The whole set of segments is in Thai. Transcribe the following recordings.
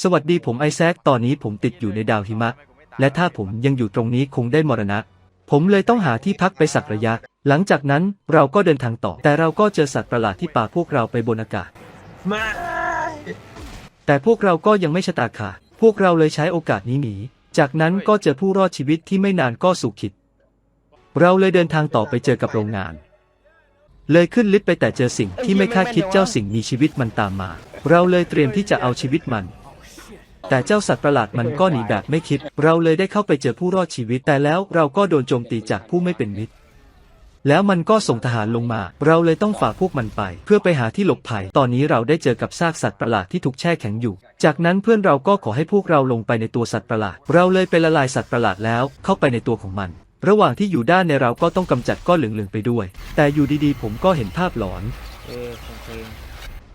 สวัสดีผมไอแซคตอนนี้ผมติดอยู่ในดาวหิมะ และถ้าผมยังอยู่ตรงนี้คงได้มรณะ ผมเลยต้องหาที่พักไปสักระยะ หลังจากนั้นเราก็เดินทางต่อ แต่เราก็เจอสัตว์ประหลาดที่ป่าพวกเราไปบนอากาศม่แต่พวกเราก็ยังไม่ชะตาขาดพวกเราเลยใช้โอกาสนี้หนี จากนั้นก็เจอผู้รอดชีวิตที่ไม่นานก็สู่ขิด เราเลยเดินทางต่อไปเจอกับโรงงาน เลยขึ้นลิฟต์ไปแต่เจอสิ่งที่ไม่คาดคิดเจ้าสิ่งมีชีวิตมันตามมา เราเลยเตรียมที่จะเอาชีวิตมัน แต่เจ้าสัตว์ประหลาดมันก็หนีแบบไม่คิด เราเลยได้เข้าไปเจอผู้รอดชีวิต แต่แล้วเราก็โดนโจมตีจากผู้ไม่เป็นมิตร แล้วมันก็ส่งทหารลงมา เราเลยต้องฝ่าพวกมันไป เพื่อไปหาที่หลบภัย ตอนนี้เราได้เจอกับซากสัตว์ประหลาดที่ถูกแช่แข็งอยู่ จากนั้นเพื่อนเราก็ขอให้พวกเราลงไปในตัวสัตว์ประหลาด เราเลยไปละลายสัตว์ประหลาดแล้ว เข้าไปในตัวของมันระหว่างที่อยู่ด้านในเราก็ต้องกำจัดก้อนเหลืองๆไปด้วย แต่อยู่ดีๆ ผมก็เห็นภาพหลอน เออของเพลง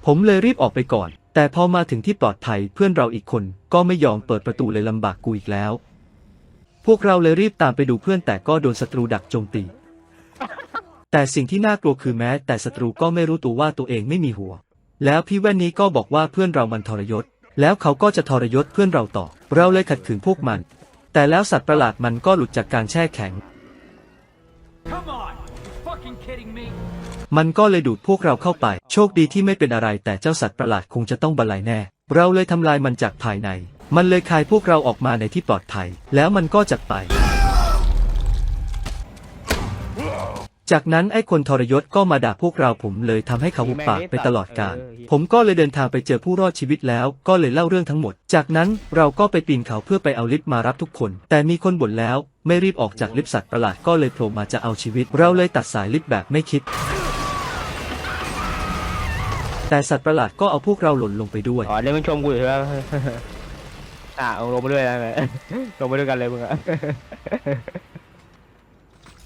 ผมเลยรีบออกไปก่อน แต่พอมาถึงที่ปลอดภัยเพื่อนเราอีกคนก็ไม่ยอมเปิดประตูเลยลำบากกูอีกแล้ว พวกเราเลยรีบตามไปดูเพื่อนแต่ก็โดนศัตรูดักโจมตี แต่สิ่งที่น่ากลัวคือแม้ แต่ศัตรูก็ไม่รู้ตัวว่าตัวเองไม่มีหัว แล้วพี่แว่นนี้ก็บอกว่าเพื่อนเรามันทรยศ แล้วเขาก็จะทรยศเพื่อนเราต่อ เราเลยขัดขืนพวกมัน แต่แล้วสัตว์ประหลาดมันก็หลุดจากการแช่แข็ง Come on! You fucking kidding me? มันก็เลยดูดพวกเราเข้าไปโชคดีที่ไม่เป็นอะไรแต่เจ้าสัตว์ประหลาดคงจะต้องบรรลัยแน่ เราเลยทำลายมันจากภายใน มันเลยคายพวกเราออกมาในที่ปลอดภัย แล้วมันก็จากไป จากนั้นไอ้คนทรยศก็มาด่าพวกเราผมเลยทำให้เขาหุบปากไปตลอดกาลผมก็เลยเดินทางไปเจอผู้รอดชีวิตแล้วก็เลยเล่าเรื่องทั้งหมด จากนั้นเราก็ไปปีนเขาเพื่อไปเอาลิฟต์มารับทุกคน แต่มีคนบ่นแล้ว ไม่รีบออกจากลิฟต์สัตว์ประหลาดก็เลยโผล่มาจะเอาชีวิต เราเลยตัดสายลิฟต์แบบไม่คิด แต่สัตว์ประหลาดก็เอาพวกเราหล่นลงไปด้วย อ๋อเดี๋ยวมึงชมกูอยู่ใช่ไหม อะเอาลงไปด้วยนะ ลงไปด้วยกันเลยมึงอะ